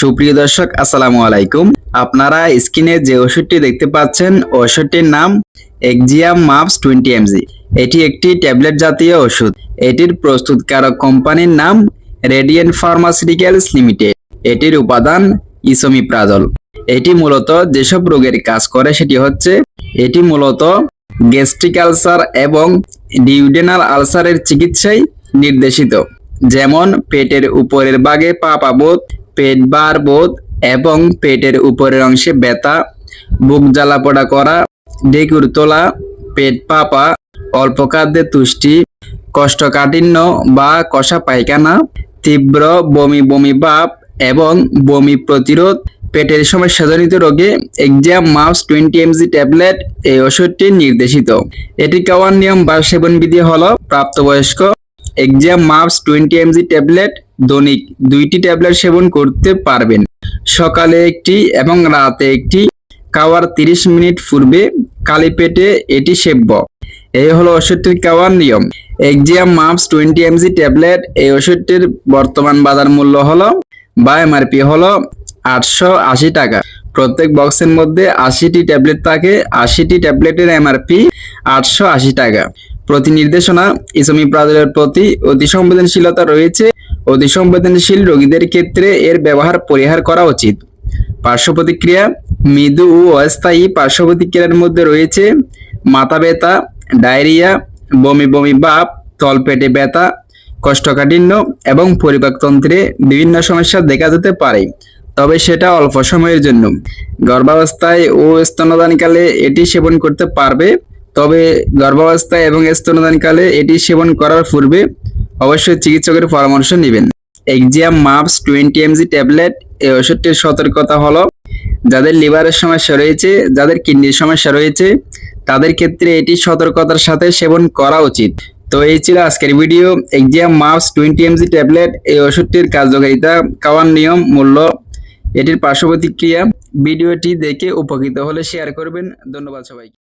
সুপ্রিয় দর্শক, আসসালামু আলাইকুম। আপনারা স্ক্রিনে যে ওষুধটি দেখতে পাচ্ছেন, ওষুধটির নাম এক্সিয়াম মাপস টোয়েন্টি এমজি এটি একটি ট্যাবলেট জাতীয় ওষুধ। এটির প্রস্তুতকারক কোম্পানির নাম রেডিয়েন্ট ফার্মাসিউটিক্যালস লিমিটেড এটির উপাদান ইসমি ইসোমিপ্রাজল এটি মূলত যেসব রোগের কাজ করে সেটি হচ্ছে, এটি মূলত গ্যাস্ট্রিক আলসার এবং ডিউডেনাল আলসারের চিকিৎসায় নির্দেশিত। যেমন পেটের উপরের ভাগে পাপা বোধ পেট বার বোধ এবং পেটের উপরের অংশে ব্যথা, বুক জ্বালাপোড়া করা ডেকুর তোলা, পেট পাপা, অল্প খাদ্যে তুষ্টি, কষ্টকাঠিন্য বা কষা পায়খানা, তীব্র বমি বমি ভাব এবং বমি প্রতিরোধ, পেটের সমস্যাজনিত রোগে Exium MUPS twenty mg tablet এই ওষুধটি নির্দেশিত। এটি খাওয়ার নিয়ম বা সেবন বিধি হল প্রাপ্তবয়স্ক Exium MUPS twenty mg tablet দৈনিক দুইটি ট্যাবলেট সেবন করতে পারবেন। সকালে একটি এবং রাতে একটি। খাওয়ার তিরিশ মিনিট পূর্বে খালি পেটে এটি সেব্য এই হলো ওষুধটির খাওয়ার নিয়ম। Exium MUPS twenty mg tablet এই ওষুধটির বর্তমান বাজার মূল্য হলো বা এমআরপি হলো আটশো আশি টাকা। প্রত্যেক বক্সের মধ্যে আশিটি ট্যাবলেট থাকে, আশিটি ট্যাবলেটের এমআরপি আটশো আশি টাকা। প্রতি নির্দেশনা ইসমি ইসোমিপ্রাজলের প্রতি অতি সংবেদনশীলতা রয়েছে। অতি সংবেদনশীল রোগীদের ক্ষেত্রে এর ব্যবহার পরিহার করা উচিত। পার্শ্ব প্রতিক্রিয়া মৃদু ও অস্থায়ী পার্শ্ব প্রতিক্রিয়ার মধ্যে রয়েছে মাথা ব্যথা ডায়রিয়া, বমি বমি ভাব তলপেটে ব্যথা, কোষ্ঠকাঠিন্য এবং পরিপাকতন্ত্রে বিভিন্ন সমস্যা দেখা যেতে পারে, তবে সেটা অল্প সময়ের জন্য। গর্ভাবস্থায় ও স্তনদানকালে এটি সেবন করতে পারবে, তবে গর্ভাবস্থায় এবং স্তনদানকালে এটি সেবন করার পূর্বে অবশ্যই চিকিৎসকের পরামর্শ নেবেন। Exium MUPS twenty mg tablet এই ওষুধটির সতর্কতা হলো, যাদের লিভারের সমস্যা রয়েছে, যাদের কিডনির সমস্যা রয়েছে, তাদের ক্ষেত্রে এটি সতর্কতার সাথে সেবন করা উচিত। তো এই ছিল আজকের video Exium MUPS twenty mg tablet এই ওষুধটির কার্যকারিতা, খাওয়ার নিয়ম, মূল্য, এটির পার্শ্ব প্রতিক্রিয়া ভিডিওটি দেখে উপকৃত হলে শেয়ার করবেন। ধন্যবাদ সবাইকে।